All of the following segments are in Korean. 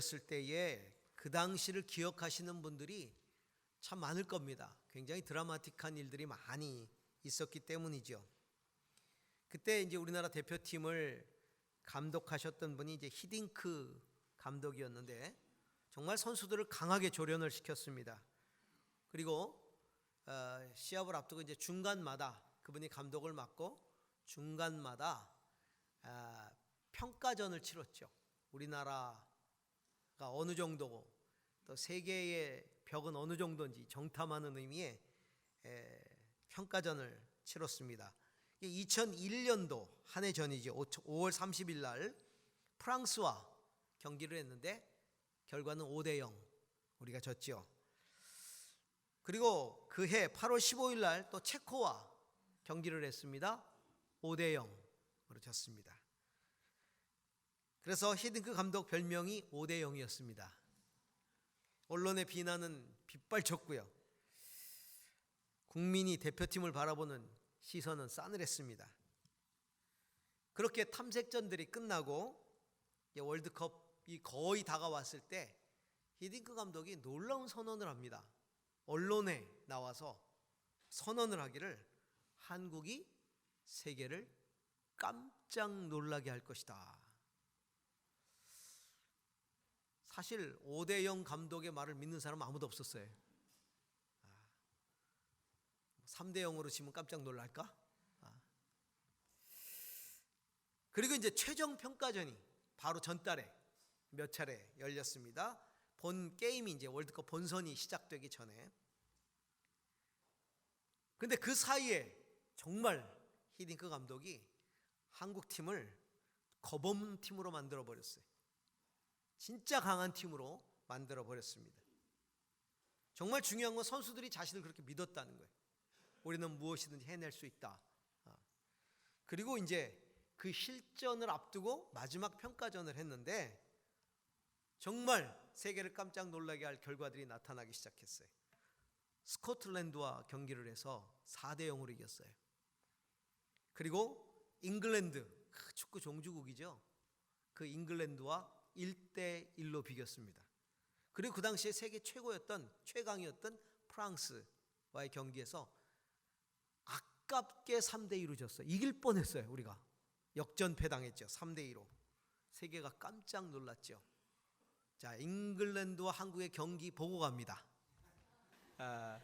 2002년도 월드컵이 열렸을 때에 그 당시를 기억하시는 분들이 참 많을 겁니다. 굉장히 드라마틱한 일들이 많이 있었기 때문이죠. 그때 이제 우리나라 대표팀을 감독하셨던 분이 이제 히딩크 감독이었는데 정말 선수들을 강하게 조련을 시켰습니다. 그리고 어, 시합을 앞두고 이제 중간마다 그분이 감독을 맡고 중간마다 아, 평가전을 치렀죠. 우리나라가 어느 정도고 또 세계의 벽은 어느 정도인지 정탐하는 의미의 에, 평가전을 치렀습니다. 2001년도 한 해 전이죠. 5월 30일 날 프랑스와 경기를 했는데 결과는 5대 0 우리가 졌죠. 그리고 그 해 8월 15일 날 또 체코와 경기를 했습니다. 5대 0으로 졌습니다. 그래서 히딩크 감독 별명이 5대 0이었습니다. 언론의 비난은 빗발쳤고요. 국민이 대표팀을 바라보는 시선은 싸늘했습니다. 그렇게 탐색전들이 끝나고 월드컵이 거의 다가왔을 때 히딩크 감독이 놀라운 선언을 합니다. 언론에 나와서 선언을 하기를 한국이 세계를 깜짝 놀라게 할 것이다. 사실 5대 0 감독의 말을 믿는 사람은 아무도 없었어요. 3대 0으로 지면 깜짝 놀랄까? 아. 그리고 이제 최종 평가전이 바로 전달에 몇 차례 열렸습니다. 본 게임이 이제 월드컵 본선이 시작되기 전에. 근데 그 사이에 정말 히딩크 감독이 한국 팀을 거범 팀으로 만들어 버렸어요. 진짜 강한 팀으로 만들어 버렸습니다. 정말 중요한 건 선수들이 자신을 그렇게 믿었다는 거예요. 우리는 무엇이든지 해낼 수 있다. 아. 그리고 이제 그 실전을 앞두고 마지막 평가전을 했는데 정말 세계를 깜짝 놀라게 할 결과들이 나타나기 시작했어요. 스코틀랜드와 경기를 해서 4대 0으로 이겼어요. 그리고 잉글랜드 그 축구 종주국이죠. 그 잉글랜드와 1대 1로 비겼습니다. 그리고 그 당시에 세계 최고였던 최강이었던 프랑스와의 경기에서 아깝게 3대 2로 졌어요. 이길 뻔했어요, 우리가. 역전패 당했죠. 3대 2로. 세계가 깜짝 놀랐죠. 자, 잉글랜드와 한국의 경기 보고 갑니다. 아,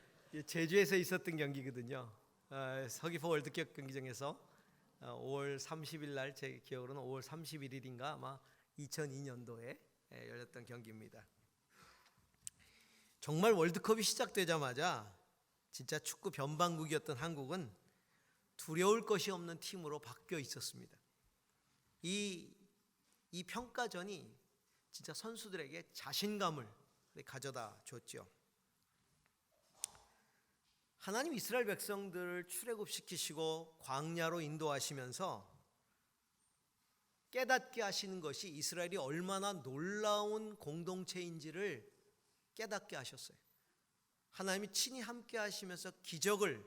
제주에서 있었던 경기거든요. 아, 서귀포 월드컵 경기장에서 5월 30일 날 제 기억으로는 5월 31일인가 아마 2002년도에 열렸던 경기입니다. 정말 월드컵이 시작되자마자 진짜 축구 변방국이었던 한국은 두려울 것이 없는 팀으로 바뀌어 있었습니다. 이, 이 평가전이 진짜 선수들에게 자신감을 가져다 줬죠. 하나님 이스라엘 백성들을 출애굽시키시고 광야로 인도하시면서 깨닫게 하시는 것이 이스라엘이 얼마나 놀라운 공동체인지를 깨닫게 하셨어요. 하나님이 친히 함께 하시면서 기적을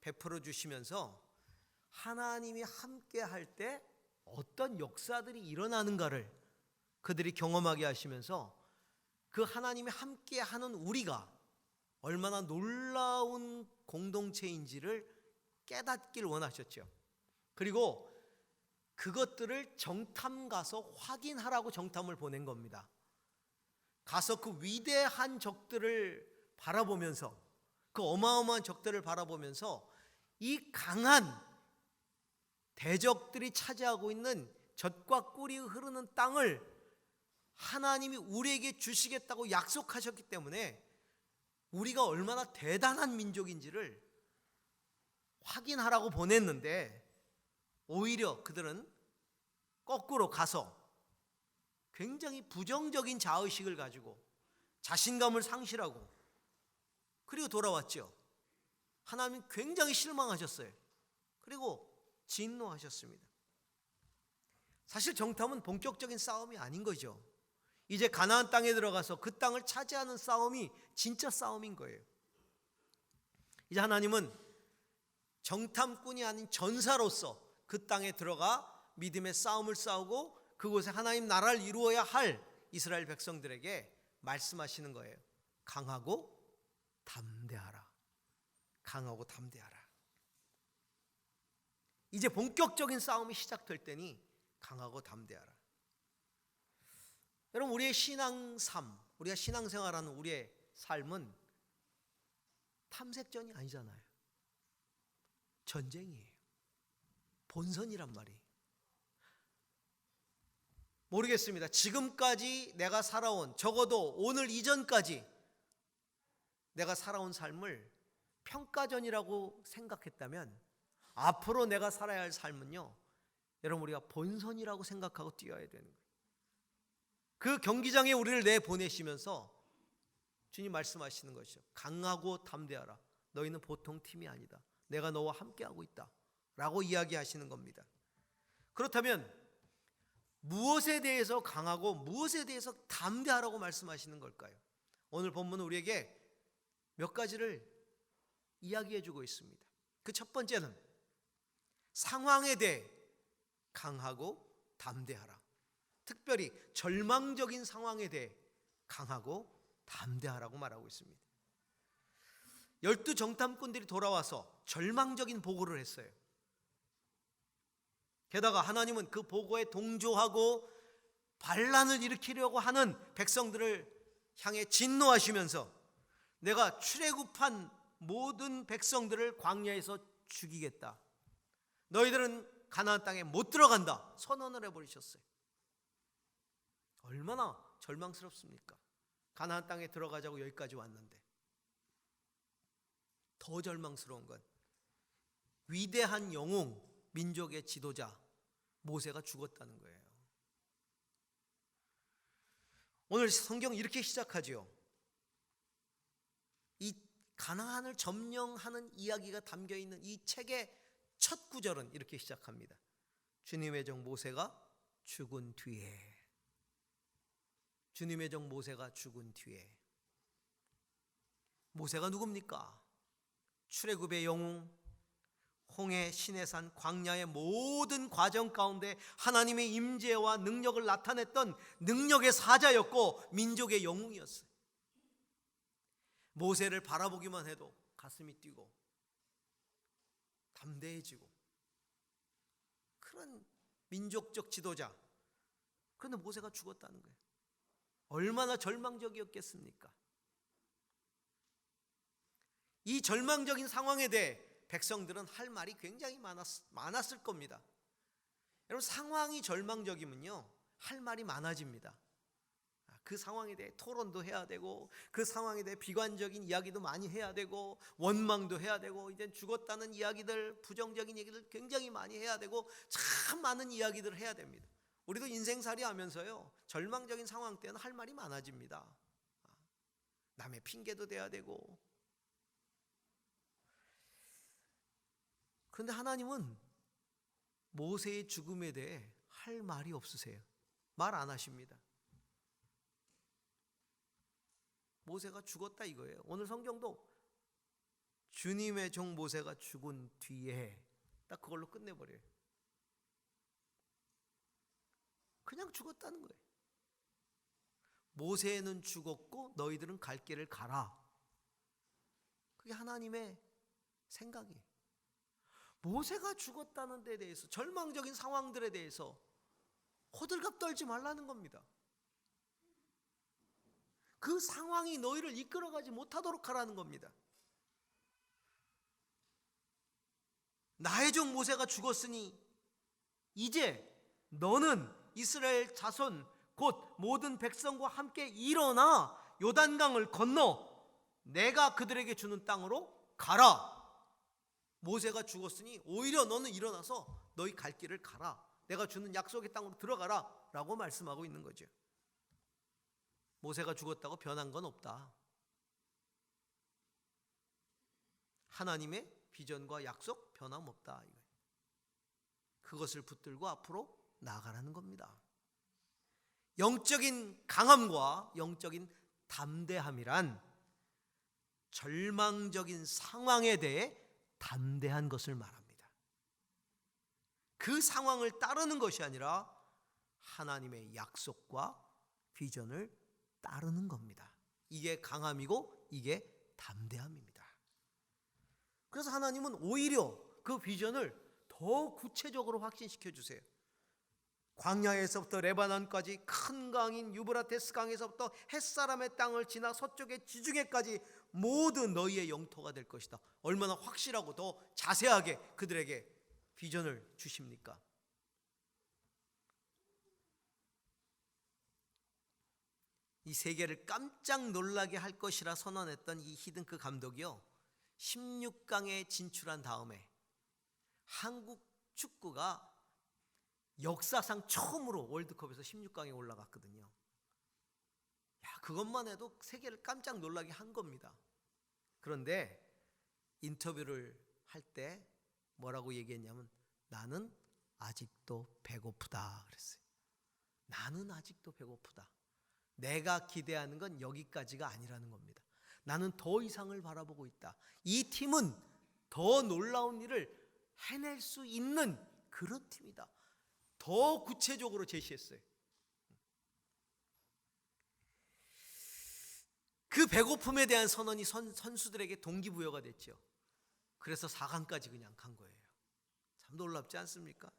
베풀어 주시면서 하나님이 함께 할 때 어떤 역사들이 일어나는가를 그들이 경험하게 하시면서 그 하나님이 함께 하는 우리가 얼마나 놀라운 공동체인지를 깨닫길 원하셨죠. 그리고 그것들을 정탐 가서 확인하라고 정탐을 보낸 겁니다. 가서 그 위대한 적들을 바라보면서 그 어마어마한 적들을 바라보면서 이 강한 대적들이 차지하고 있는 젖과 꿀이 흐르는 땅을 하나님이 우리에게 주시겠다고 약속하셨기 때문에 우리가 얼마나 대단한 민족인지를 확인하라고 보냈는데 오히려 그들은 거꾸로 가서 굉장히 부정적인 자의식을 가지고 자신감을 상실하고 그리고 돌아왔죠. 하나님 굉장히 실망하셨어요. 그리고 진노하셨습니다. 사실 정탐은 본격적인 싸움이 아닌 거죠. 이제 가나안 땅에 들어가서 그 땅을 차지하는 싸움이 진짜 싸움인 거예요. 이제 하나님은 정탐꾼이 아닌 전사로서 그 땅에 들어가 믿음의 싸움을 싸우고 그곳에 하나님 나라를 이루어야 할 이스라엘 백성들에게 말씀하시는 거예요. 강하고 담대하라. 강하고 담대하라. 이제 본격적인 싸움이 시작될 때니 강하고 담대하라. 여러분 우리의 신앙 삶, 우리가 신앙생활하는 우리의 삶은 탐색전이 아니잖아요. 전쟁이에요. 본선이란 말이에요. 모르겠습니다. 지금까지 내가 살아온 적어도 오늘 이전까지 내가 살아온 삶을 평가전이라고 생각했다면 앞으로 내가 살아야 할 삶은요. 여러분 우리가 본선이라고 생각하고 뛰어야 되는 거예요. 그 경기장에 우리를 내 보내시면서 주님 말씀하시는 것이죠. 강하고 담대하라. 너희는 보통 팀이 아니다. 내가 너와 함께하고 있다. 라고 이야기하시는 겁니다. 그렇다면 무엇에 대해서 강하고 무엇에 대해서 담대하라고 말씀하시는 걸까요? 오늘 본문은 우리에게 몇 가지를 이야기해 주고 있습니다. 그 첫 번째는 상황에 대해 강하고 담대하라. 특별히 절망적인 상황에 대해 강하고 담대하라고 말하고 있습니다. 열두 정탐꾼들이 돌아와서 절망적인 보고를 했어요. 게다가 하나님은 그 보고에 동조하고 반란을 일으키려고 하는 백성들을 향해 진노하시면서 내가 출애굽한 모든 백성들을 광야에서 죽이겠다. 너희들은 가나안 땅에 못 들어간다. 선언을 해 버리셨어요. 얼마나 절망스럽습니까? 가나안 땅에 들어가자고 여기까지 왔는데 더 절망스러운 건 위대한 영웅 민족의 지도자 모세가 죽었다는 거예요. 오늘 성경 이렇게 시작하지요. 이 가나안을 점령하는 이야기가 담겨 있는 이 책의 첫 구절은 이렇게 시작합니다. 주님의 종 모세가 죽은 뒤에 주님의 종 모세가 죽은 뒤에 모세가 누굽니까? 출애굽의 영웅 홍해 시내산 광야의 모든 과정 가운데 하나님의 임재와 능력을 나타냈던 능력의 사자였고 민족의 영웅이었어요. 모세를 바라보기만 해도 가슴이 뛰고 담대해지고 그런 민족적 지도자. 그런데 모세가 죽었다는 거예요. 얼마나 절망적이었겠습니까? 이 절망적인 상황에 대해 백성들은 할 말이 굉장히 많았, 많았을 겁니다. 여러분 상황이 절망적이면요 할 말이 많아집니다. 그 상황에 대해 토론도 해야 되고 그 상황에 대해 비관적인 이야기도 많이 해야 되고 원망도 해야 되고 이제 죽었다는 이야기들 부정적인 얘기들 굉장히 많이 해야 되고 참 많은 이야기들을 해야 됩니다. 우리도 인생살이 하면서요 절망적인 상황 때는 할 말이 많아집니다. 남의 핑계도 대야 되고 그런데 하나님은 모세의 죽음에 대해 할 말이 없으세요. 말 안 하십니다. 모세가 죽었다 이거예요. 오늘 성경도 주님의 종 모세가 죽은 뒤에 딱 그걸로 끝내버려요. 그냥 죽었다는 거예요. 모세는 죽었고 너희들은 갈 길을 가라. 그게 하나님의 생각이에요. 모세가 죽었다는 데 대해서 절망적인 상황들에 대해서 호들갑 떨지 말라는 겁니다. 그 상황이 너희를 이끌어가지 못하도록 하라는 겁니다. 나의 종 모세가 죽었으니 이제 너는 이스라엘 자손 곧 모든 백성과 함께 일어나 요단강을 건너 내가 그들에게 주는 땅으로 가라. 모세가 죽었으니 오히려 너는 일어나서 너희 갈 길을 가라. 내가 주는 약속의 땅으로 들어가라. 라고 말씀하고 있는 거죠. 모세가 죽었다고 변한 건 없다. 하나님의 비전과 약속 변함없다. 그것을 붙들고 앞으로 나아가라는 겁니다. 영적인 강함과 영적인 담대함이란 절망적인 상황에 대해 담대한 것을 말합니다. 그 상황을 따르는 것이 아니라 하나님의 약속과 비전을 따르는 겁니다. 이게 강함이고 이게 담대함입니다. 그래서 하나님은 오히려 그 비전을 더 구체적으로 확신시켜 주세요. 광야에서부터 레바논까지 큰 강인 유브라테스 강에서부터 햇사람의 땅을 지나 서쪽의 지중해까지 모든 너희의 영토가 될 것이다. 얼마나 확실하고 더 자세하게 그들에게 비전을 주십니까? 이 세계를 깜짝 놀라게 할 것이라 선언했던 이 히든크 감독이요. 16강에 진출한 다음에 한국 축구가 역사상 처음으로 월드컵에서 16강에 올라갔거든요. 야, 그것만 해도 세계를 깜짝 놀라게 한 겁니다. 그런데 인터뷰를 할 때 뭐라고 얘기했냐면 나는 아직도 배고프다 그랬어요. 나는 아직도 배고프다. 내가 기대하는 건 여기까지가 아니라는 겁니다. 나는 더 이상을 바라보고 있다. 이 팀은 더 놀라운 일을 해낼 수 있는 그런 팀이다. 더 구체적으로 제시했어요. 그 배고픔에 대한 선언이 선, 선수들에게 동기부여가 됐죠. 그래서 4강까지 그냥 간 거예요. 참 놀랍지 않습니까?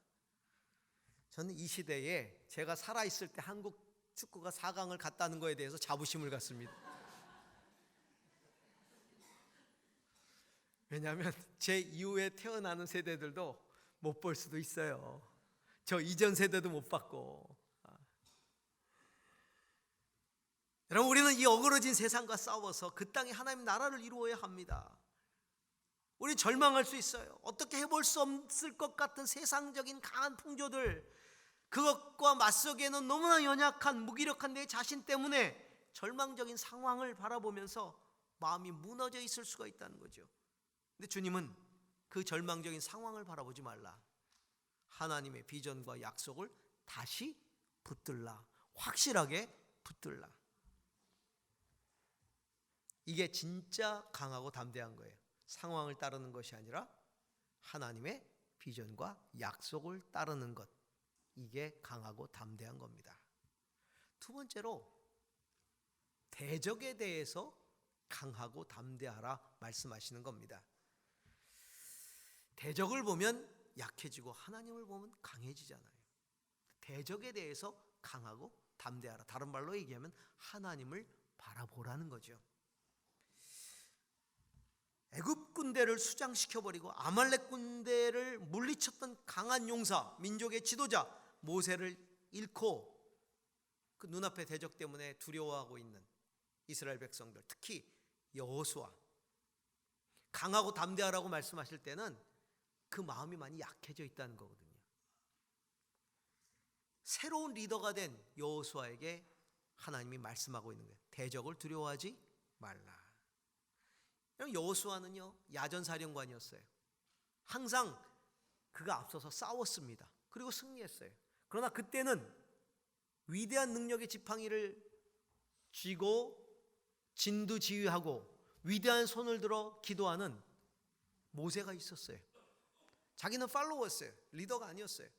저는 이 시대에 제가 살아있을 때 한국 축구가 4강을 갔다는 거에 대해서 자부심을 갖습니다. 왜냐하면 제 이후에 태어나는 세대들도 못 볼 수도 있어요. 저 이전 세대도 못 봤고. 아. 여러분 우리는 이 어그러진 세상과 싸워서 그 땅에 하나님 나라를 이루어야 합니다. 우리 절망할 수 있어요. 어떻게 해볼 수 없을 것 같은 세상적인 강한 풍조들, 그것과 맞서기에는 너무나 연약한 무기력한 내 자신 때문에 절망적인 상황을 바라보면서 마음이 무너져 있을 수가 있다는 거죠. 근데 주님은 그 절망적인 상황을 바라보지 말라. 하나님의 비전과 약속을 다시 붙들라. 확실하게 붙들라. 이게 진짜 강하고 담대한 거예요. 상황을 따르는 것이 아니라 하나님의 비전과 약속을 따르는 것. 이게 강하고 담대한 겁니다. 두 번째로 대적에 대해서 강하고 담대하라 말씀하시는 겁니다. 대적을 보면 약해지고 하나님을 보면 강해지잖아요. 대적에 대해서 강하고 담대하라. 다른 말로 얘기하면 하나님을 바라보라는 거죠. 애굽 군대를 수장시켜 버리고 아말렉 군대를 물리쳤던 강한 용사, 민족의 지도자 모세를 잃고 그 눈앞의 대적 때문에 두려워하고 있는 이스라엘 백성들, 특히 여호수아 강하고 담대하라고 말씀하실 때는 그 마음이 많이 약해져 있다는 거거든요. 새로운 리더가 된 여호수아에게 하나님이 말씀하고 있는 거예요. 대적을 두려워하지 말라. 여호수아는요 야전 사령관이었어요. 항상 그가 앞서서 싸웠습니다. 그리고 승리했어요. 그러나 그때는 위대한 능력의 지팡이를 쥐고 진두지휘하고 위대한 손을 들어 기도하는 모세가 있었어요. 자기는 팔로워였어요. 리더가 아니었어요.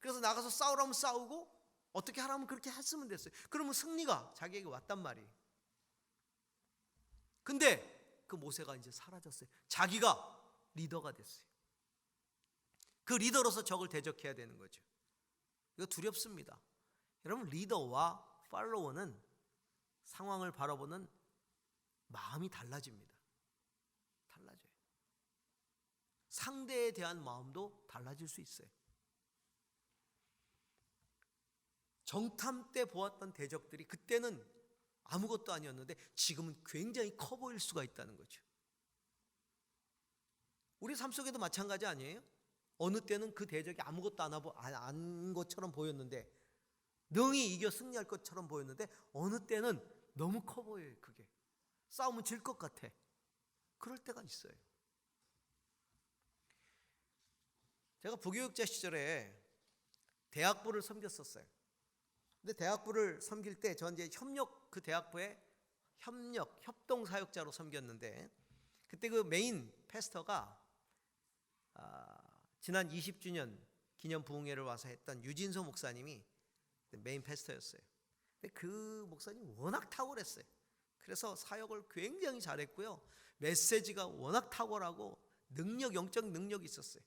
그래서 나가서 싸우라면 싸우고 어떻게 하라면 그렇게 했으면 됐어요. 그러면 승리가 자기에게 왔단 말이에요. 근데 그 모세가 이제 사라졌어요. 자기가 리더가 됐어요. 그 리더로서 적을 대적해야 되는 거죠. 이거 두렵습니다. 여러분 리더와 팔로워는 상황을 바라보는 마음이 달라집니다. 달라져요. 상대에 대한 마음도 달라질 수 있어요. 정탐 때 보았던 대적들이 그때는 아무것도 아니었는데 지금은 굉장히 커 보일 수가 있다는 거죠. 우리 삶 속에도 마찬가지 아니에요? 어느 때는 그 대적이 아무것도 안 하고 안 것처럼 보였는데 능히 이겨 승리할 것처럼 보였는데 어느 때는 너무 커 보여요. 그게 싸우면 질것 같아. 그럴 때가 있어요. 제가 부교육자 시절에 대학부를 섬겼었어요. 근데 대학부를 섬길 때 전 이제 협력 그 대학부에 협력 협동 사역자로 섬겼는데 그때 그 메인 패스터가 아, 지난 20주년 기념 부흥회를 와서 했던 유진소 목사님이 메인 패스터였어요. 근데 그 목사님 워낙 탁월했어요. 그래서 사역을 굉장히 잘했고요. 메시지가 워낙 탁월하고 능력, 영적 능력이 있었어요.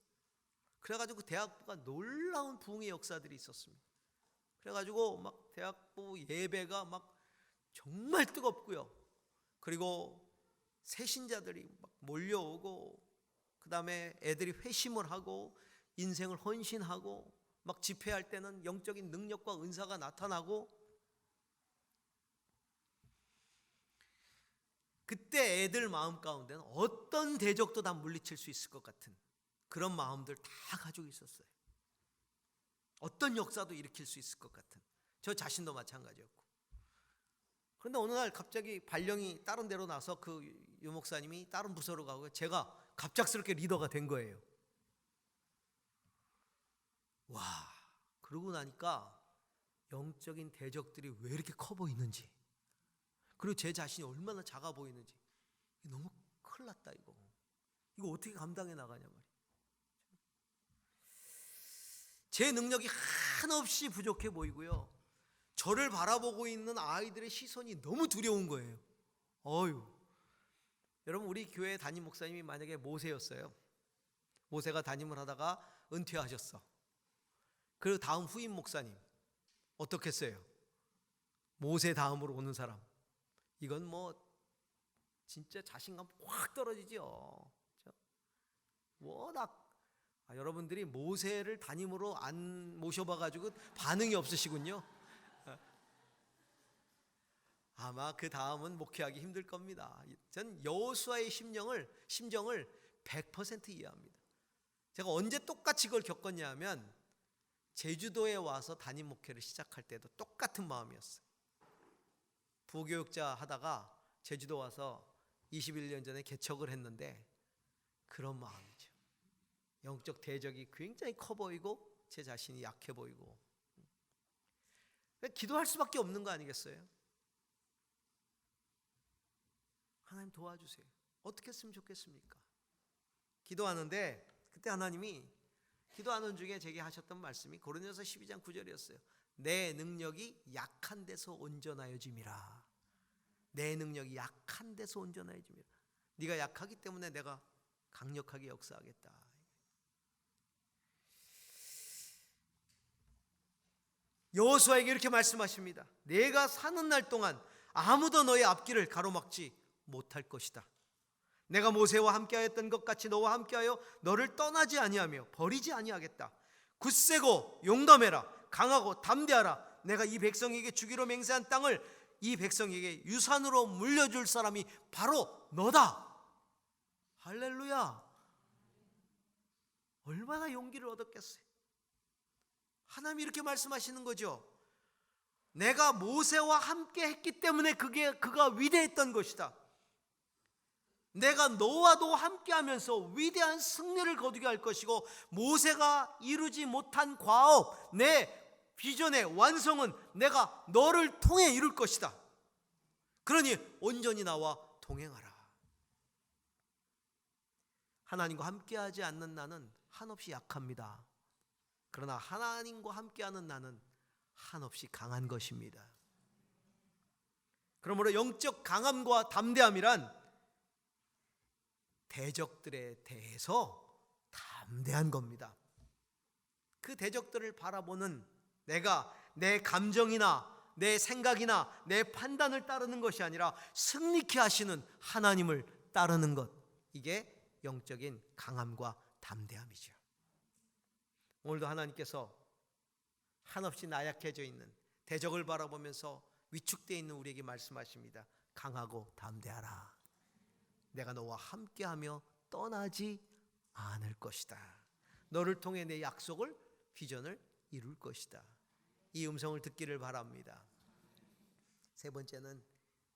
그래가지고 그 대학부가 놀라운 부흥의 역사들이 있었습니다. 그래가지고 막 대학부 예배가 막 정말 뜨겁고요. 그리고 새신자들이 막 몰려오고 그 다음에 애들이 회심을 하고 인생을 헌신하고 막 집회할 때는 영적인 능력과 은사가 나타나고 그때 애들 마음 가운데는 어떤 대적도 다 물리칠 수 있을 것 같은 그런 마음들 다 가지고 있었어요. 어떤 역사도 일으킬 수 있을 것 같은 저 자신도 마찬가지였고 그런데 어느 날 갑자기 발령이 다른 데로 나서 그 유 목사님이 다른 부서로 가고 제가 갑작스럽게 리더가 된 거예요. 와, 그러고 나니까 영적인 대적들이 왜 이렇게 커 보이는지, 그리고 제 자신이 얼마나 작아 보이는지, 너무 큰일 났다, 이거. 이거 어떻게 감당해 나가냐 말이야. 제 능력이 한없이 부족해 보이고요. 저를 바라보고 있는 아이들의 시선이 너무 두려운 거예요. 어유. 여러분 우리 교회 담임 목사님이 만약에 모세였어요. 모세가 담임을 하다가 은퇴하셨어. 그리고 다음 후임 목사님 어떻겠어요? 모세 다음으로 오는 사람. 이건 뭐 진짜 자신감 확 떨어지죠. 워낙 아, 여러분들이 모세를 담임으로 안 모셔봐 가지고 반응이 없으시군요. 아마 그 다음은 목회하기 힘들 겁니다. 전 여호수아의 심정을 심정을 100% 이해합니다. 제가 언제 똑같이 그걸 겪었냐면 제주도에 와서 담임 목회를 시작할 때도 똑같은 마음이었어요. 부교육자 하다가 제주도 와서 21년 전에 개척을 했는데 그런 마음이죠. 영적 대적이 굉장히 커 보이고 제 자신이 약해 보이고 기도할 수밖에 없는 거 아니겠어요? 하나님 도와주세요. 어떻게 했으면 좋겠습니까? 기도하는데 그때 하나님이 기도하는 중에 제게 하셨던 말씀이 고린도서 12장 9절이었어요. 내 능력이 약한 데서 온전하여짐이라. 내 능력이 약한 데서 온전하여짐이라. 네가 약하기 때문에 내가 강력하게 역사하겠다. 여호수아에게 이렇게 말씀하십니다. 내가 사는 날 동안 아무도 너의 앞길을 가로막지 못할 것이다. 내가 모세와 함께하였던 것 같이 너와 함께하여 너를 떠나지 아니하며 버리지 아니하겠다. 굳세고 용감해라. 강하고 담대하라. 내가 이 백성에게 주기로 맹세한 땅을 이 백성에게 유산으로 물려줄 사람이 바로 너다. 할렐루야. 얼마나 용기를 얻었겠어요. 하나님이 이렇게 말씀하시는 거죠. 내가 모세와 함께 했기 때문에 그게 그가 위대했던 것이다. 내가 너와도 함께하면서 위대한 승리를 거두게 할 것이고 모세가 이루지 못한 과업 내 비전의 완성은 내가 너를 통해 이룰 것이다. 그러니 온전히 나와 동행하라. 하나님과 함께하지 않는 나는 한없이 약합니다. 그러나 하나님과 함께하는 나는 한없이 강한 것입니다. 그러므로 영적 강함과 담대함이란 대적들에 대해서 담대한 겁니다. 그 대적들을 바라보는 내가 내 감정이나 내 생각이나 내 판단을 따르는 것이 아니라 승리케 하시는 하나님을 따르는 것. 이게 영적인 강함과 담대함이죠. 오늘도 하나님께서 한없이 나약해져 있는 대적을 바라보면서 위축되어 있는 우리에게 말씀하십니다. 강하고 담대하라. 내가 너와 함께하며 떠나지 않을 것이다. 너를 통해 내 약속을 비전을 이룰 것이다. 이 음성을 듣기를 바랍니다. 세 번째는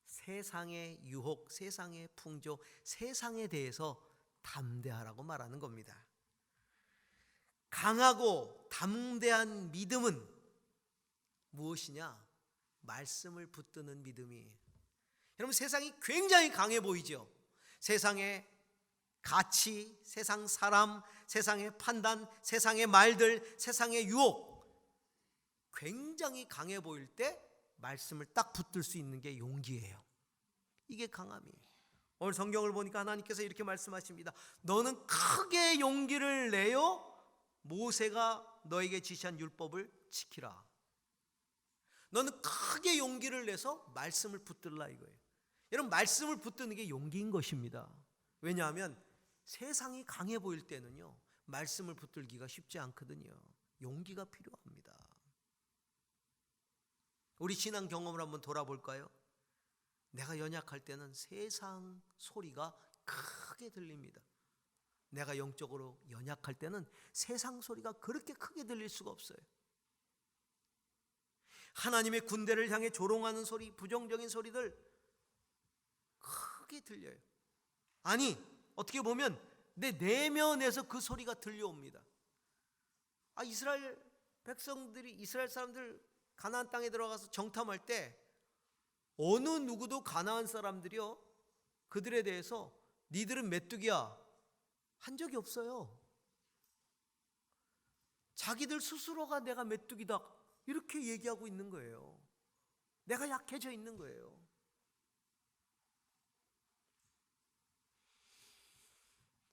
세상의 유혹, 세상의 풍조, 세상에 대해서 담대하라고 말하는 겁니다. 강하고 담대한 믿음은 무엇이냐? 말씀을 붙드는 믿음이에요. 여러분 세상이 굉장히 강해 보이죠? 세상의 가치, 세상 사람, 세상의 판단, 세상의 말들, 세상의 유혹 굉장히 강해 보일 때 말씀을 딱 붙들 수 있는 게 용기예요. 이게 강함이에요. 오늘 성경을 보니까 하나님께서 이렇게 말씀하십니다. 너는 크게 용기를 내어 모세가 너에게 지시한 율법을 지키라. 너는 크게 용기를 내서 말씀을 붙들라 이거예요. 여러분 말씀을 붙드는 게 용기인 것입니다. 왜냐하면 세상이 강해 보일 때는요. 말씀을 붙들기가 쉽지 않거든요. 용기가 필요합니다. 우리 신앙 경험을 한번 돌아볼까요? 내가 연약할 때는 세상 소리가 크게 들립니다. 내가 영적으로 연약할 때는 세상 소리가 그렇게 크게 들릴 수가 없어요. 하나님의 군대를 향해 조롱하는 소리, 부정적인 소리들 크게 들려요. 아니, 어떻게 보면 내 내면에서 그 소리가 들려옵니다. 아, 이스라엘 백성들이 이스라엘 사람들 가나안 땅에 들어가서 정탐할 때 어느 누구도 가나안 사람들이요 그들에 대해서 니들은 메뚜기야 한 적이 없어요. 자기들 스스로가 내가 메뚜기다 이렇게 얘기하고 있는 거예요. 내가 약해져 있는 거예요.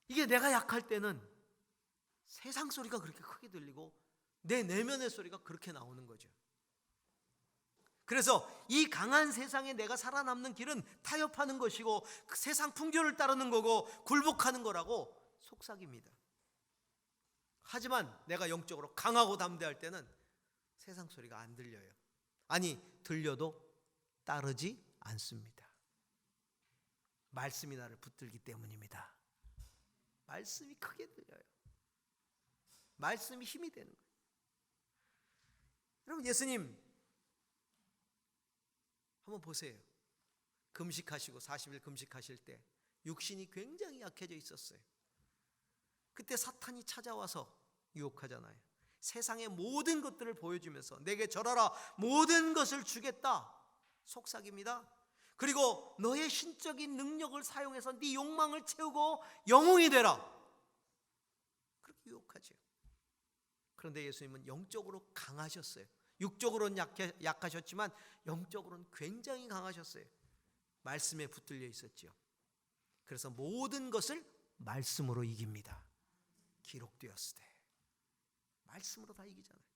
이게 내가 약할 때는 세상 소리가 그렇게 크게 들리고 내 내면의 소리가 그렇게 나오는 거죠. 그래서 이 강한 세상에 내가 살아남는 길은 타협하는 것이고 그 세상 풍조를 따르는 거고 굴복하는 거라고 속삭입니다. 하지만 내가 영적으로 강하고 담대할 때는 세상 소리가 안 들려요. 아니, 들려도 따르지 않습니다. 말씀이 나를 붙들기 때문입니다. 말씀이 크게 들려요. 말씀이 힘이 되는 거예요. 여러분, 예수님, 한번 보세요. 금식하시고 40일 금식하실 때 육신이 굉장히 약해져 있었어요. 그때 사탄이 찾아와서 유혹하잖아요. 세상의 모든 것들을 보여주면서 내게 절하라 모든 것을 주겠다 속삭입니다. 그리고 너의 신적인 능력을 사용해서 네 욕망을 채우고 영웅이 되라. 그렇게 유혹하죠. 그런데 예수님은 영적으로 강하셨어요. 육적으로는 약해, 약하셨지만 영적으로는 굉장히 강하셨어요. 말씀에 붙들려 있었죠. 그래서 모든 것을 말씀으로 이깁니다. 기록되었을 때 말씀으로 다 이기잖아요.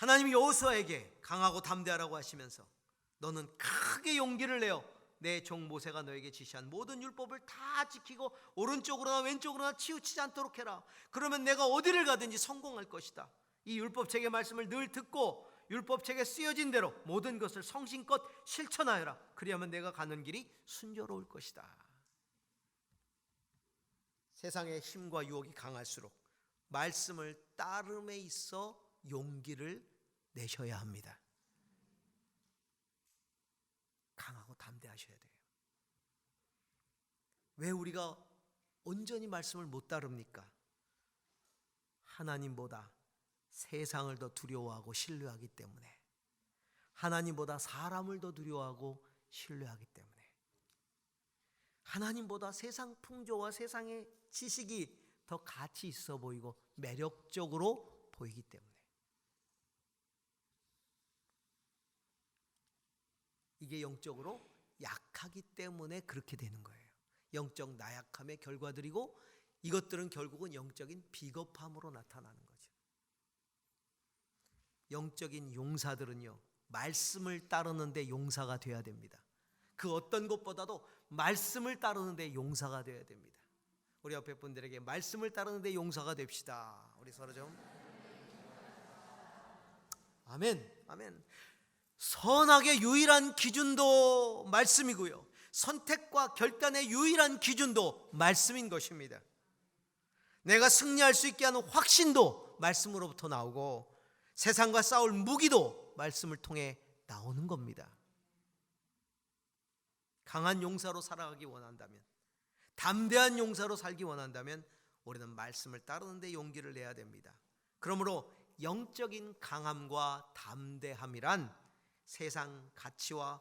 하나님이 여호수아에게 강하고 담대하라고 하시면서 너는 크게 용기를 내어 내 종 모세가 너에게 지시한 모든 율법을 다 지키고 오른쪽으로나 왼쪽으로나 치우치지 않도록 해라. 그러면 내가 어디를 가든지 성공할 것이다. 이 율법책의 말씀을 늘 듣고 율법책에 쓰여진 대로 모든 것을 성심껏 실천하여라. 그리하면 내가 가는 길이 순조로울 것이다. 세상의 힘과 유혹이 강할수록 말씀을 따름에 있어 용기를 내셔야 합니다. 강하고 담대하셔야 돼요. 왜 우리가 온전히 말씀을 못 따릅니까? 하나님보다 세상을 더 두려워하고 신뢰하기 때문에 하나님보다 사람을 더 두려워하고 신뢰하기 때문에 하나님보다 세상 풍조와 세상의 지식이 더 가치 있어 보이고 매력적으로 보이기 때문에 이게 영적으로 약하기 때문에 그렇게 되는 거예요. 영적 나약함의 결과들이고 이것들은 결국은 영적인 비겁함으로 나타나는 거죠. 영적인 용사들은요, 말씀을 따르는데 용사가 돼야 됩니다. 그 어떤 것보다도 말씀을 따르는데 용사가 되어야 됩니다. 우리 옆에 분들에게 말씀을 따르는데 용사가 됩시다. 우리 서로 좀 아멘, 아멘. 선악의 유일한 기준도 말씀이고요. 선택과 결단의 유일한 기준도 말씀인 것입니다. 내가 승리할 수 있게 하는 확신도 말씀으로부터 나오고 세상과 싸울 무기도 말씀을 통해 나오는 겁니다. 강한 용사로 살아가기 원한다면, 담대한 용사로 살기 원한다면 우리는 말씀을 따르는데 용기를 내야 됩니다. 그러므로 영적인 강함과 담대함이란 세상 가치와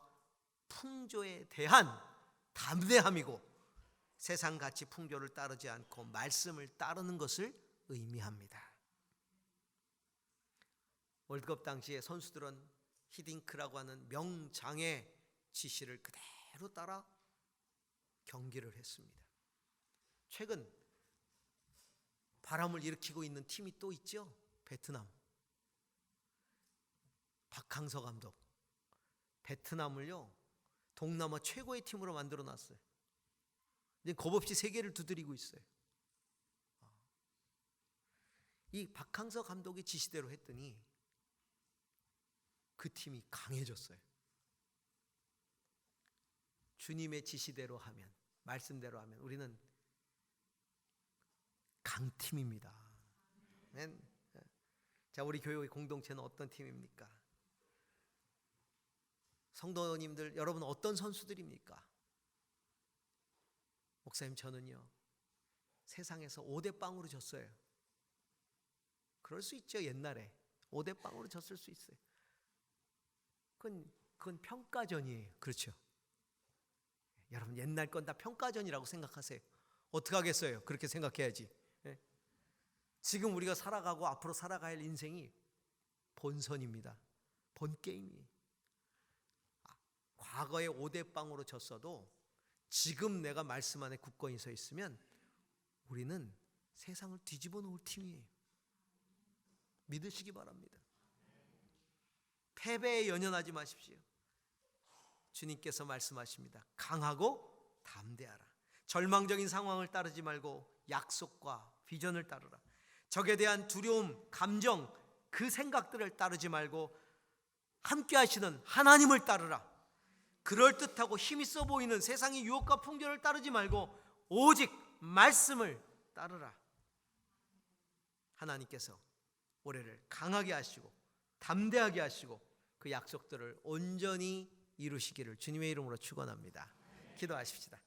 풍조에 대한 담대함이고 세상 가치 풍조를 따르지 않고 말씀을 따르는 것을 의미합니다. 월드컵 당시에 선수들은 히딩크라고 하는 명장의 지시를 그대로 따라 경기를 했습니다. 최근 바람을 일으키고 있는 팀이 또 있죠. 베트남. 박항서 감독. 베트남을요. 동남아 최고의 팀으로 만들어 놨어요. 이제 겁없이 세계를 두드리고 있어요. 이 박항서 감독의 지시대로 했더니 그 팀이 강해졌어요. 주님의 지시대로 하면, 말씀대로 하면 우리는 강팀입니다. 자, 우리 교회 공동체는 어떤 팀입니까? 성도님들 여러분 어떤 선수들입니까? 목사님 저는요. 세상에서 5대 빵으로 졌어요. 그럴 수 있죠, 옛날에. 5대 빵으로 졌을 수 있어요. 그건 그건 평가전이에요. 그렇죠? 여러분 옛날 건 다 평가전이라고 생각하세요. 어떻게 하겠어요? 그렇게 생각해야지. 예? 지금 우리가 살아가고 앞으로 살아갈 인생이 본선입니다. 본 게임이. 아, 과거에 5대 빵으로 졌어도 지금 내가 말씀 안에 굳건히 서 있으면 우리는 세상을 뒤집어 놓을 팀이에요. 믿으시기 바랍니다. 패배에 연연하지 마십시오. 주님께서 말씀하십니다. 강하고 담대하라. 절망적인 상황을 따르지 말고 약속과 비전을 따르라. 적에 대한 두려움, 감정, 그 생각들을 따르지 말고 함께 하시는 하나님을 따르라. 그럴듯하고 힘있어 보이는 세상의 유혹과 풍조를 따르지 말고 오직 말씀을 따르라. 하나님께서 올해를 강하게 하시고 담대하게 하시고 그 약속들을 온전히 이루시기를 주님의 이름으로 축원합니다. 기도하십시다.